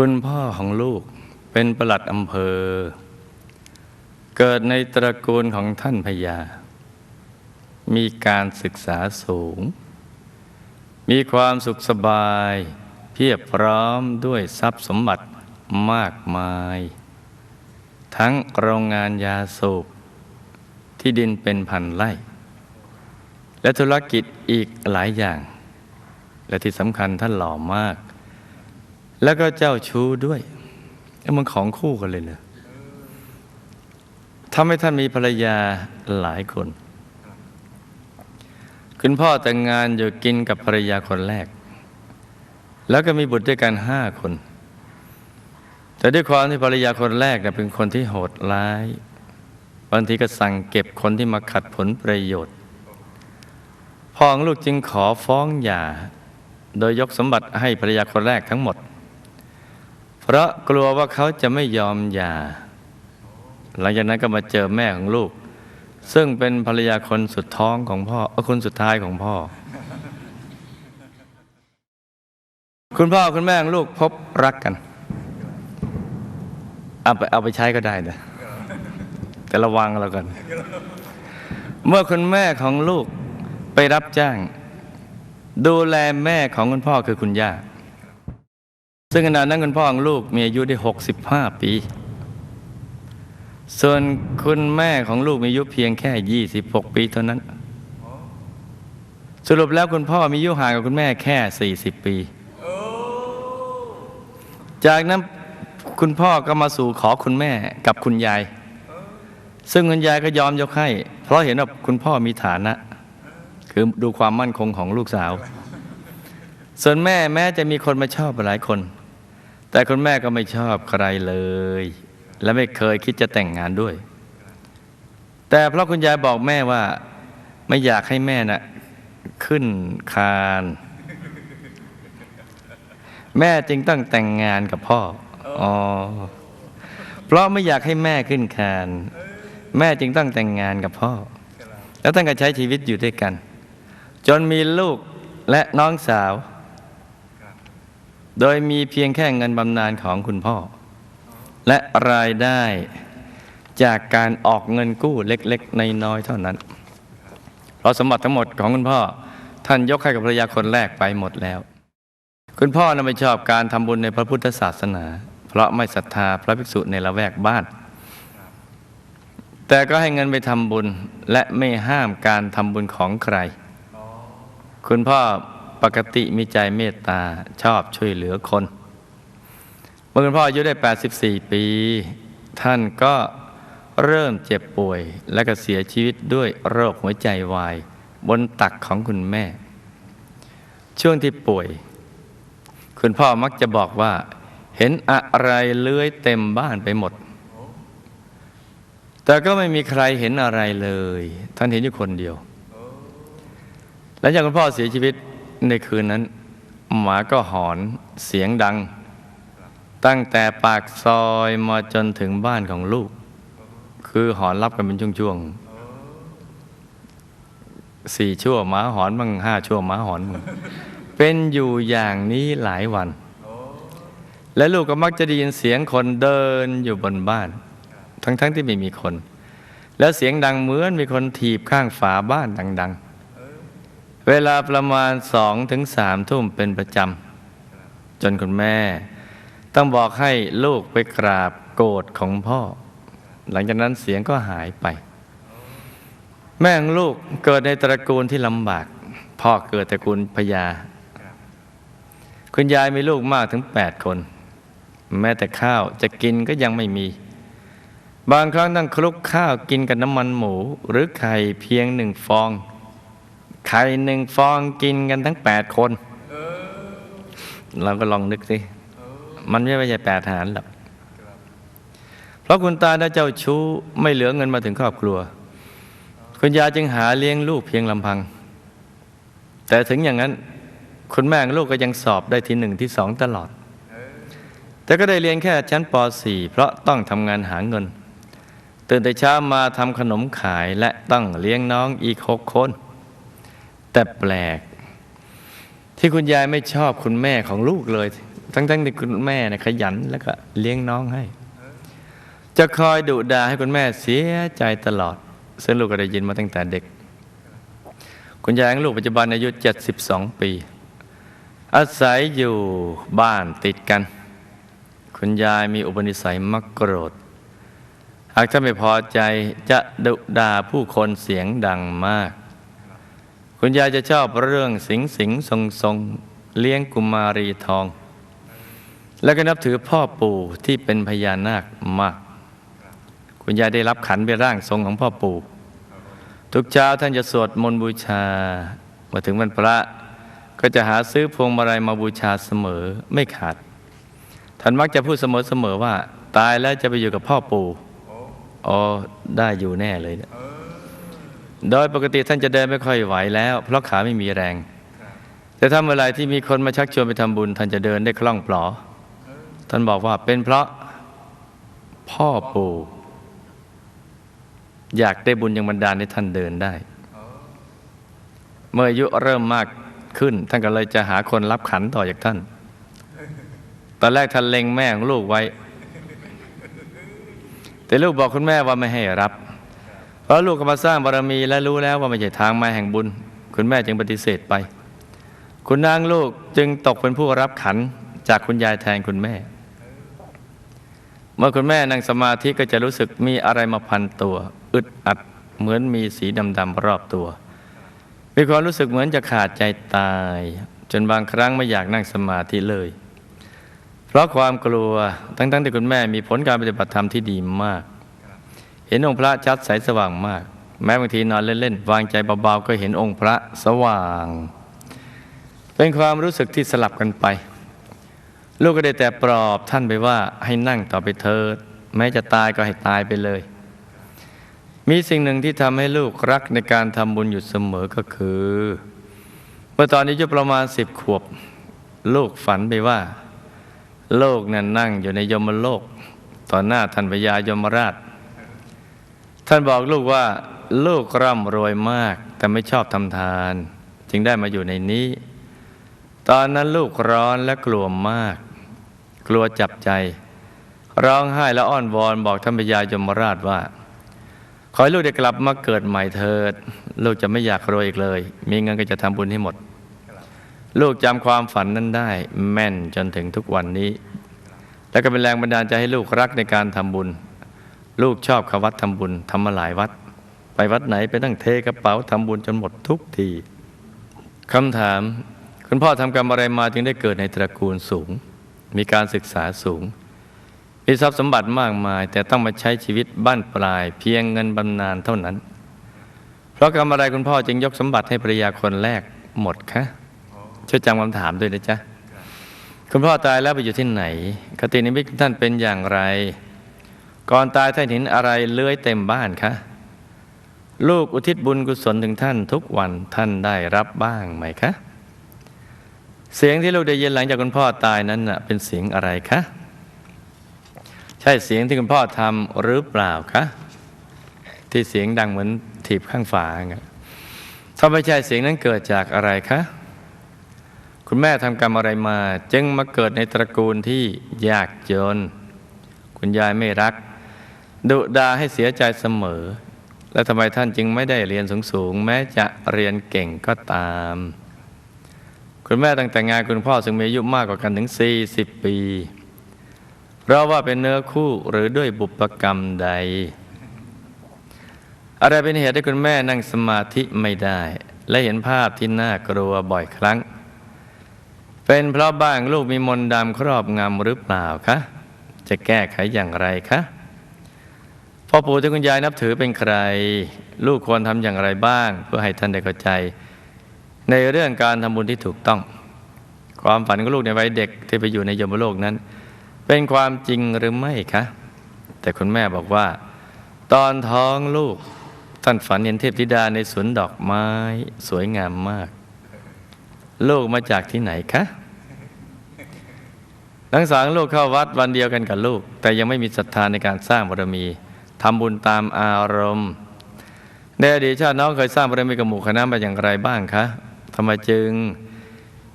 คุณพ่อของลูกเป็นประหลัดอำเภอ เกิดในตระกูลของท่านพญา มีการศึกษาสูง มีความสุขสบาย เพียบพร้อมด้วยทรัพย์สมบัติมากมาย ทั้งโรงงานยาสูบที่ดินเป็นพันไร่ และธุรกิจอีกหลายอย่าง และที่สำคัญท่านหล่อมาก แล้วก็เจ้าชู้ด้วยมันของคู่กันเลยเนอะทำให้ท่านมีภรรยาหลายคน คุณพ่อแต่งงานอยู่กินกับภรรยาคนแรก แล้วก็มีบุตรด้วยกันห้าคน แต่ด้วยความที่ภรรยาคนแรกเนี่ยเป็นคนที่โหดร้าย บางทีก็สั่งเก็บคนที่มาขัดผลประโยชน์พ่อของลูกจึงขอฟ้องหย่า โดยยกสมบัติให้ภรรยาคนแรกทั้งหมด เพราะกลัวว่าเขาจะไม่ยอมหย่า หลังจากนั้นก็มาเจอแม่ของลูก ซึ่งเป็นภรรยาคนสุดท้องของพ่อคนสุดท้ายของพ่อ คุณพ่อคุณแม่ของลูกพบรักกัน เอาไปเอาไปใช้ก็ได้นะแต่ระวังแล้วกัน เมื่อคุณแม่ของลูกไปรับจ้าง ดูแลแม่ของคุณพ่อคือคุณย่า ซึ่งขณะนั้นคุณพ่อของลูกมีอายุได้ 65 ปี ส่วนคุณแม่ของลูกมีอายุเพียงแค่ 26 ปีเท่านั้น สรุปแล้วคุณพ่อมีอายุห่างกับคุณแม่แค่ 40 ปี จากนั้นคุณพ่อก็มาสู่ขอคุณแม่กับคุณยาย ซึ่งคุณยายก็ยอมยกให้ เพราะเห็นว่าคุณพ่อมีฐานะ คือดูความมั่นคงของลูกสาว ส่วนแม่แม้จะมีคนมาชอบหลายคน แต่คุณแม่ก็ไม่ชอบใครเลย และไม่เคยคิดจะแต่งงานด้วย แต่เพราะคุณยายบอกแม่ว่า ไม่อยากให้แม่น่ะขึ้นคาน แม่จึงต้องแต่งงานกับพ่ออ๋อเพราะไม่อยากให้แม่ขึ้นคาน แม่จึงต้องแต่งงานกับพ่อ แล้วตั้งแต่ใช้ชีวิตอยู่ด้วยกัน จนมีลูกและน้องสาว โดยมีเพียงแค่เงินบำนาญของคุณพ่อ และรายได้จากการออกเงินกู้เล็กๆ ในน้อยเท่านั้นเพราะสมบัติทั้งหมดของคุณพ่อ ท่านยกให้กับภรรยาคนแรกไปหมดแล้ว คุณพ่อนั้นไม่ชอบการทำบุญในพระพุทธศาสนา เพราะไม่ศรัทธาพระภิกษุในละแวกบ้าน แต่ก็ให้เงินไปทำบุญและไม่ห้ามการทำบุญของใคร คุณพ่อ ปกติมีใจเมตตาชอบช่วยเหลือคน เมื่อคุณพ่ออายุได้ 84 ปี ท่านก็เริ่มเจ็บป่วย และก็เสียชีวิตด้วยโรคหัวใจวาย บนตักของคุณแม่ ช่วงที่ป่วย คุณพ่อมักจะบอกว่า เห็นอะไรเลื้อยเต็มบ้านไปหมด แต่ก็ไม่มีใครเห็นอะไรเลย ท่านเห็นอยู่คนเดียวหลังจากคุณพ่อเสียชีวิต ในคืนนั้น หมาก็หอนเสียงดัง ตั้งแต่ปากซอยมาจนถึงบ้านของลูก คือหอนรับกันเป็นช่วงๆสี่ชั่วหมาหอนบ้างห้าชั่วหมาหอนบ้างเป็นอยู่อย่างนี้หลายวัน และลูกก็มักจะได้ยินเสียงคนเดินอยู่บนบ้าน ทั้งๆที่ไม่มีคน แล้วเสียงดังเหมือนมีคนถีบข้างฝาบ้านดัง ๆ เวลาประมาณสองถึงสามทุ่มเป็นประจำ จนคุณแม่ ต้องบอกให้ลูกไปกราบโกรธของพ่อ หลังจากนั้นเสียงก็หายไป แม่ของลูกเกิดในตระกูลที่ลำบาก พ่อเกิดตระกูลพญาคุณยายมีลูกมากถึงแปดคน แม้แต่ข้าวจะกินก็ยังไม่มี บางครั้งต้องคลุกข้าวกินกับน้ำมันหมูหรือไข่เพียงหนึ่งฟอง ไข่หนึ่งฟองกินกันทั้งแปดคน เราก็ลองนึกสิมันไม่ใช่แปดหารหรอกเพราะคุณตาได้เจ้าชู้ไม่เหลือเงินมาถึงครอบครัว คุณยายจึงหาเลี้ยงลูกเพียงลำพัง แต่ถึงอย่างนั้นคุณแม่งลูกก็ยังสอบได้ที่หนึ่งที่สองตลอด แต่ก็ได้เรียนแค่ชั้นป .4 เพราะต้องทำงานหาเงิน ตื่นแต่เช้ามาทำขนมขายและต้องเลี้ยงน้องอีกหกคน แต่แปลก ที่คุณยายไม่ชอบคุณแม่ของลูกเลย ทั้งๆที่คุณแม่เนี่ยขยันแล้วก็เลี้ยงน้องให้ จะคอยดุด่าให้คุณแม่เสียใจตลอดซึ่งลูกก็ได้ยินมาตั้งแต่เด็ก คุณยายของลูกปัจจุบันอายุ 72 ปี อาศัยอยู่บ้านติดกัน คุณยายมีอุปนิสัยมักโกรธหากถ้าไม่พอใจจะดุด่าผู้คนเสียงดังมาก คุณยายจะชอบเรื่องสิงสิงทรงทรงเลี้ยงกุมารีทอง แล้วก็นับถือพ่อปู่ที่เป็นพญานาคมาก คุณยายได้รับขันเป็นร่างทรงของพ่อปู่ ทุกเช้าท่านจะสวดมนต์บูชา มาถึงวันพระก็จะหาซื้อพวงมาลัยมาบูชาเสมอไม่ขาด ท่านมักจะพูดเสมอๆว่า ตายแล้วจะไปอยู่กับพ่อปู่อ๋อได้อยู่แน่เลยเนี่ย โดยปกติท่านจะเดินไม่ค่อยไหวแล้ว เพราะขาไม่มีแรง แต่ถ้าเมื่อไหรที่มีคนมาชักชวนไปทำบุญ ท่านจะเดินได้คล่องปลอ ท่านบอกว่าเป็นเพราะพ่อปู่อยากได้บุญยังบันดาลให้ท่านเดินได้ เมื่ออายุเริ่มมากขึ้น ท่านก็เลยจะหาคนรับขันต่อจากท่าน ตอนแรกท่านเล็งแม่ของลูกไว้ แต่ลูกบอกคุณแม่ว่าไม่ให้รับ พราะลูกก็มาสร้างบารมีและรู้แล้วว่าไม่ใช่ทางมาแห่งบุญ คุณแม่จึงปฏิเสธไป คุณนางลูกจึงตกเป็นผู้รับขันจากคุณยายแทนคุณแม่ เมื่อคุณแม่นั่งสมาธิก็จะรู้สึกมีอะไรมาพันตัว อึดอัดเหมือนมีสีดำๆรอบตัว มีความรู้สึกเหมือนจะขาดใจตาย จนบางครั้งไม่อยากนั่งสมาธิเลย เพราะความกลัวทั้งๆที่คุณแม่มีผลการปฏิบัติธรรมที่ดีมาก เห็นองค์พระชัดใสสว่างมาก แม้บางทีนอนเล่นๆวางใจเบาๆก็เห็นองค์พระสว่าง เป็นความรู้สึกที่สลับกันไป ลูกก็ได้แต่ปลอบท่านไปว่าให้นั่งต่อไปเถิดแม้จะตายก็ให้ตายไปเลย มีสิ่งหนึ่งที่ทำให้ลูกรักในการทำบุญอยู่เสมอก็คือ เมื่อตอนนี้อายุประมาณสิบขวบ ลูกฝันไปว่า โลกนั้นนั่งอยู่ในยมโลก ต่อหน้าท่านพญายมราช ท่านบอกลูกว่าลูกร่ำรวยมาก แต่ไม่ชอบทำทาน จึงได้มาอยู่ในนี้ ตอนนั้นลูกร้อนและกลัวมาก กลัวจับใจ ร้องไห้และอ้อนวอนบอกท่านพญายมราชว่า ขอให้ลูกได้กลับมาเกิดใหม่เถิด ลูกจะไม่อยากรวยอีกเลย มีเงินก็จะทำบุญให้หมด ลูกจำความฝันนั้นได้ แม่นจนถึงทุกวันนี้ และก็เป็นแรงบันดาลใจให้ลูกรักในการทำบุญ ลูกชอบขวัดทำบุญทำมาหลายวัด ไปวัดไหนไปตั้งเทกระเป๋าทำบุญจนหมดทุกทีคำถาม คุณพ่อทำกรรมอะไรมาจึงได้เกิดในตระกูลสูง มีการศึกษาสูง มีทรัพย์สมบัติมากมาย แต่ต้องมาใช้ชีวิตบ้านปลายเพียงเงินบำนาญเท่านั้น เพราะกรรมอะไรคุณพ่อจึงยกสมบัติให้ภรรยาคนแรกหมดคะช่วยจำคำถามด้วยนะจ๊ะคุณพ่อตายแล้วไปอยู่ที่ไหน คตินิมิตท่านเป็นอย่างไร ก่อนตายท่านเห็นอะไรเลื้อยเต็มบ้านคะลูกอุทิศบุญกุศลถึงท่านทุกวันท่านได้รับบ้างไหมคะ เสียงที่ลูกได้ยินหลังจากคุณพ่อตายนั้นนะเป็นเสียงอะไรคะใช่เสียงที่คุณพ่อทำหรือเปล่าคะที่เสียงดังเหมือนถีบข้างฝาถ้าไม่ใช่เสียงนั้นเกิดจากอะไรคะคุณแม่ทำกรรมอะไรมา จึงมาเกิดในตระกูลที่ยากจน คุณยายไม่รัก ดุดาให้เสียใจเสมอ แล้วทำไมท่านจึงไม่ได้เรียนสูงๆ แม้จะเรียนเก่งก็ตาม คุณแม่ตั้งแต่งานคุณพ่อซึ่งมีอายุมากกว่ากันถึง 40 ปีเราว่าเป็นเนื้อคู่หรือด้วยบุพกรรมใด อะไรเป็นเหตุให้คุณแม่นั่งสมาธิไม่ได้ และเห็นภาพที่น่ากลัวบ่อยครั้ง เป็นเพราะบ้างลูกมีมนต์ดำครอบงำหรือเปล่าคะ จะแก้ไขอย่างไรคะ อปู่ที่คุณยายนับถือเป็นใคร ลูกควรทำอย่างไรบ้าง เพื่อให้ท่านได้เข้าใจ ในเรื่องการทำบุญที่ถูกต้อง ความฝันของลูกในวัยเด็กที่ไปอยู่ในยมโลกนั้น เป็นความจริงหรือไม่คะ แต่คุณแม่บอกว่า ตอนท้องลูกท่านฝันเห็นเทพธิดาในสวนดอกไม้ สวยงามมาก ลูกมาจากที่ไหนคะทั้งสองลูกเข้าวัดวันเดียวกันกับลูก แต่ยังไม่มีศรัทธาในการสร้างบารมี ทำบุญตามอารมณ์ในอดีตชาติน้องเคยสร้างบารมีกับหมู่คณะมาอย่างไรบ้างคะทำไมจึง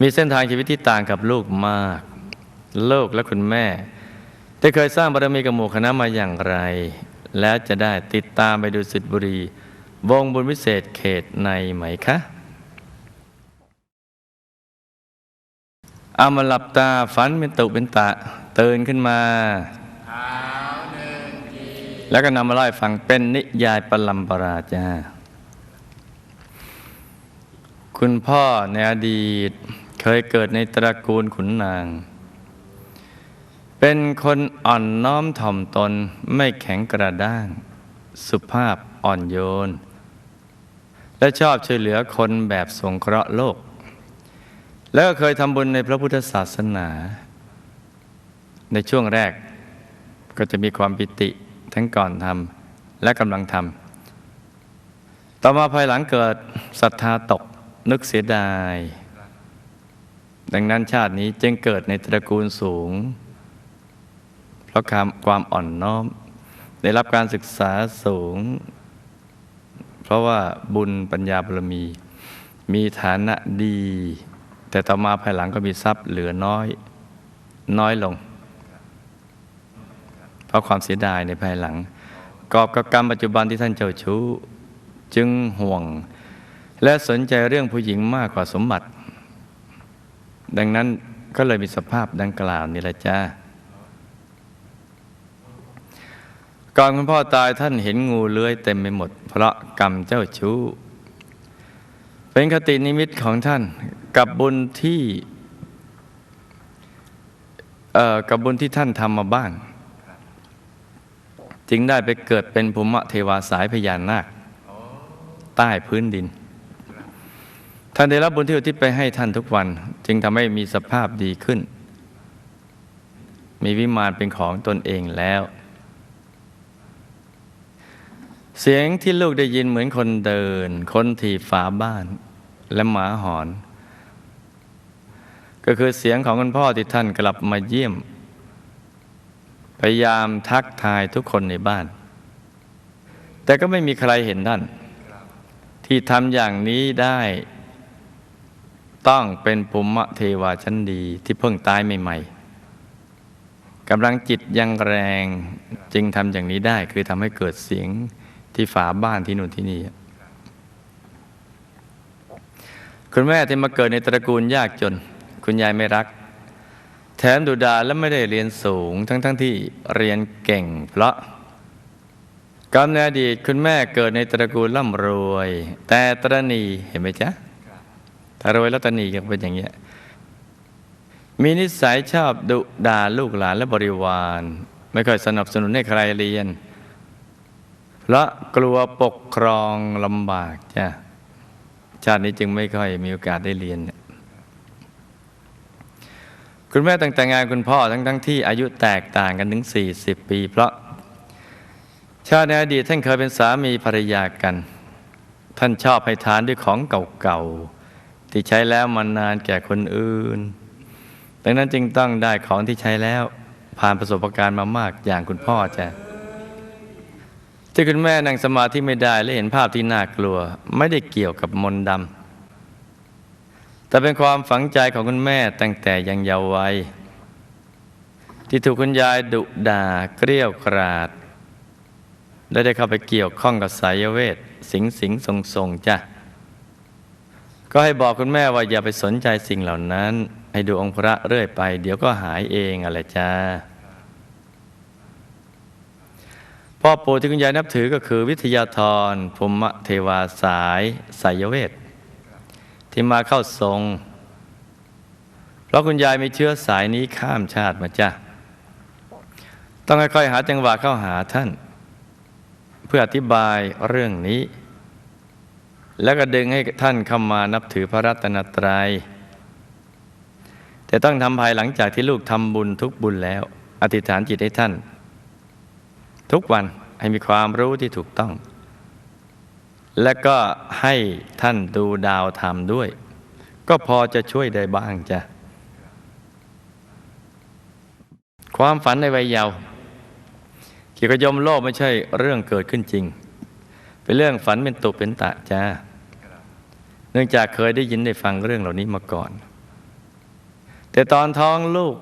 มีเส้นทางชีวิตที่ต่างกับลูกมาก ลูกและคุณแม่ ได้เคยสร้างบารมีกับหมู่คณะมาอย่างไร แล้วจะได้ติดตามไปดูสิทธิบุรี วงบุญวิเศษเขตในไหมคะเอามาหลับตาฝันเป็นตุเป็นตะ ตื่นขึ้นมา แล้วก็นำมาเล่าให้ฟังเป็นนิยายปลัมปราจ้าคุณพ่อในอดีตเคยเกิดในตระกูลขุนนาง เป็นคนอ่อนน้อมถ่อมตนไม่แข็งกระด้าง สุภาพอ่อนโยน และชอบช่วยเหลือคนแบบสงเคราะห์โลก แล้วก็เคยทำบุญในพระพุทธศาสนา ในช่วงแรกก็จะมีความปิติ ทั้งก่อนทำและกำลังทำต่อมาภายหลังเกิดศรัทธาตกนึกเสียดาย ดังนั้นชาตินี้จึงเกิดในตระกูลสูง เพราะความความอ่อนน้อม ได้รับการศึกษาสูง เพราะว่าบุญปัญญาบารมี มีฐานะดี แต่ต่อมาภายหลังก็มีทรัพย์เหลือน้อย น้อยลง เพราะความเสียดายในภายหลัง กอบกับกรรมปัจจุบันที่ท่านเจ้าชู้ จึงห่วง และสนใจเรื่องผู้หญิงมากกว่าสมบัติ ดังนั้นก็เลยมีสภาพดังกล่าวนี่แหละจ้าก่อนคุณพ่อตายท่านเห็นงูเลื้อยเต็มไปหมด เพราะกรรมเจ้าชู้ เป็นคตินิมิตของท่านกับบุญที่เอ่อกับบุญที่ท่านทำมาบ้าง จึงได้ไปเกิดเป็นภูมิเทวาสายพญานาคใต้พื้นดิน ท่านได้รับบุญที่อุทิศไปให้ท่านทุกวัน จึงทำให้มีสภาพดีขึ้น มีวิมานเป็นของตนเองแล้ว เสียงที่ลูกได้ยินเหมือนคนเดิน คนถีบฝาบ้าน และหมาหอน ก็คือเสียงของคุณพ่อที่ท่านกลับมาเยี่ยม พยายามทักทายทุกคนในบ้าน แต่ก็ไม่มีใครเห็นท่าน ที่ทำอย่างนี้ได้ ต้องเป็นภูมิเทวาชั้นดีที่เพิ่งตายใหม่ๆกำลังจิตยังแรงจึงทำอย่างนี้ได้ คือทำให้เกิดเสียงที่ฝาบ้านที่นู่นที่นี่คุณแม่ที่มาเกิดในตระกูลยากจน คุณยายไม่รัก แถมดุดาและไม่ได้เรียนสูงทั้งๆทที่เรียนเก่ง เพราะกรรมในอดีตคุณแม่เกิดในตระกูลร่ำรวย แต่ตรณีเห็นไหมจ๊ะถ้ารวยแล้วตรณีก็เป็นอย่างเงี้ยมีนิสัยชอบดุด่าลูกหลานและบริวาร ไม่ค่อยสนับสนุนให้ใครเรียน เพราะกลัวปกครองลำบากจ้ะชาตินี้จึงไม่ค่อยมีโอกาสได้เรียน คุณแม่ตั้งแต่งงานคุณพ่อทั้งทั้งที่อายุแตกต่างกันถึง 40 ปี เพราะ ชาติในอดีตท่านเคยเป็นสามีภรรยากัน ท่านชอบให้ทานด้วยของเก่าๆที่ใช้แล้วมานานแก่คนอื่น ดังนั้นจึงต้องได้ของที่ใช้แล้วผ่านประสบการณ์มามากอย่างคุณพ่อจ้ะที่คุณแม่นั่งสมาธิไม่ได้และเห็นภาพที่น่ากลัว ไม่ได้เกี่ยวกับมนต์ดำ แต่เป็นความฝังใจของคุณแม่ตั้งแต่ยังเยาว์วัย ที่ถูกคุณยายดุด่าเกลี้ยวกราดและได้เข้าไปเกี่ยวข้องกับสายเวท สิงสิงทรงทรงจ้ะก็ให้บอกคุณแม่ว่าอย่าไปสนใจสิ่งเหล่านั้น ให้ดูองค์พระเรื่อยไป เดี๋ยวก็หายเองอะไรจ้าพ่อปู่ที่คุณยายนับถือก็คือวิทยาธรภูมิเทวาสายสายเวท ที่มาเข้าทรง เพราะคุณยายมีเชื้อสายนี้ข้ามชาติมาจ้ะต้องค่อยๆหาจังหวะเข้าหาท่าน เพื่ออธิบายเรื่องนี้ แล้วก็ดึงให้ท่านเข้ามานับถือพระรัตนตรัย แต่ต้องทำภายหลังจากที่ลูกทำบุญทุกบุญแล้ว อธิษฐานจิตให้ท่าน ทุกวันให้มีความรู้ที่ถูกต้อง และก็ให้ท่านดูดาวธรรมด้วย ก็พอจะช่วยได้บ้างจ้ะ ความฝันในวัยเยาว์เกี่ยวกับยมโลกไม่ใช่เรื่องเกิดขึ้นจริง เป็นเรื่องฝันเป็นตุเป็นตะจ้าเนื่องจากเคยได้ยินได้ฟังเรื่องเหล่านี้มาก่อน แต่ตอนท้องลูก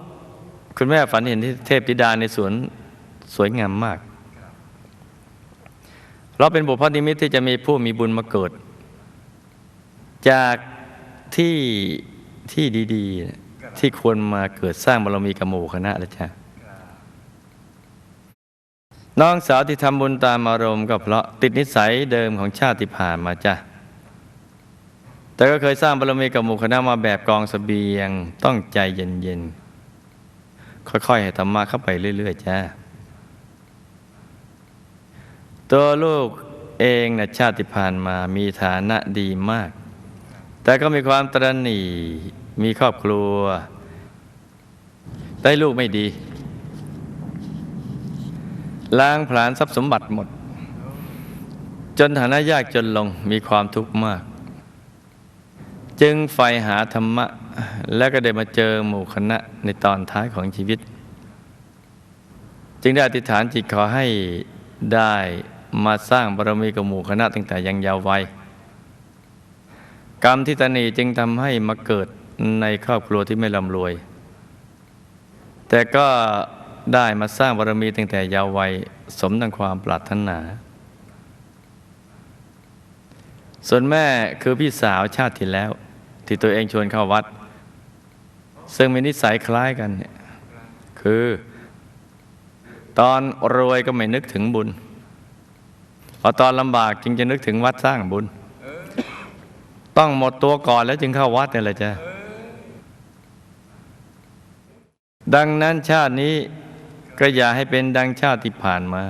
คุณแม่ฝันเห็นเทพธิดาในสวนสวยงามมาก เราเป็นบุพนิมิตที่จะมีผู้มีบุญมาเกิด จากที่ที่ดี ๆ ที่ควรมาเกิดสร้างบารมีกับหมู่คณะแล้วจ้ะน้องสาวที่ทำบุญตามอารมณ์ก็เพราะติดนิสัยเดิมของชาติที่ผ่านมาจ้ะแต่ก็เคยสร้างบารมีกับหมู่คณะมาแบบกองสเสบียง ต้องใจเย็นๆ ค่อยๆให้ธรรมะเข้าไปเรื่อย ๆ จ้า ตัวลูกเองนะชาติผ่านมามีฐานะดีมาก แต่ก็มีความตระหนี่มีครอบครัว ได้ลูกไม่ดี ล้างผลาญทรัพย์สมบัติหมด จนฐานะยากจนลงมีความทุกข์มาก จึงใฝ่หาธรรมะ และก็ได้มาเจอหมู่คณะในตอนท้ายของชีวิต จึงได้อธิษฐานจิตขอให้ได้ มาสร้างบารมีกับหมู่คณะตั้งแต่ยังยาววัยกรรมที่ตนีจึงทำให้มาเกิดในครอบครัวที่ไม่ร่ำรวย แต่ก็ได้มาสร้างบารมีตั้งแต่ยาววัยสมดังความปรารถนา ส่วนแม่คือพี่สาวชาติที่แล้ว ที่ตัวเองชวนเข้าวัด ซึ่งมีนิสัยคล้ายกันเนี่ยคือ ตอนรวยก็ไม่นึกถึงบุญ อตอนลำบากจึงจะนึกถึงวัดสร้างบุญ ต้องหมดตัวก่อนแล้วจึงเข้าวัดเนี่ยแหละจ้ะดังนั้นชาตินี้ก็อย่าให้เป็นดังชาติที่ผ่านมา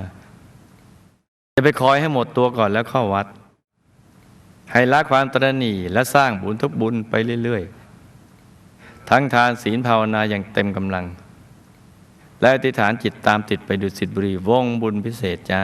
จะไปคอยให้หมดตัวก่อนแล้วเข้าวัด ให้ละความตระหนี่และสร้างบุญทุกบุญไปเรื่อยๆ ทั้งทานศีลภาวนาอย่างเต็มกำลัง และอธิษฐานจิตตามติดไปดุสิตบุรีวงบุญพิเศษจ้า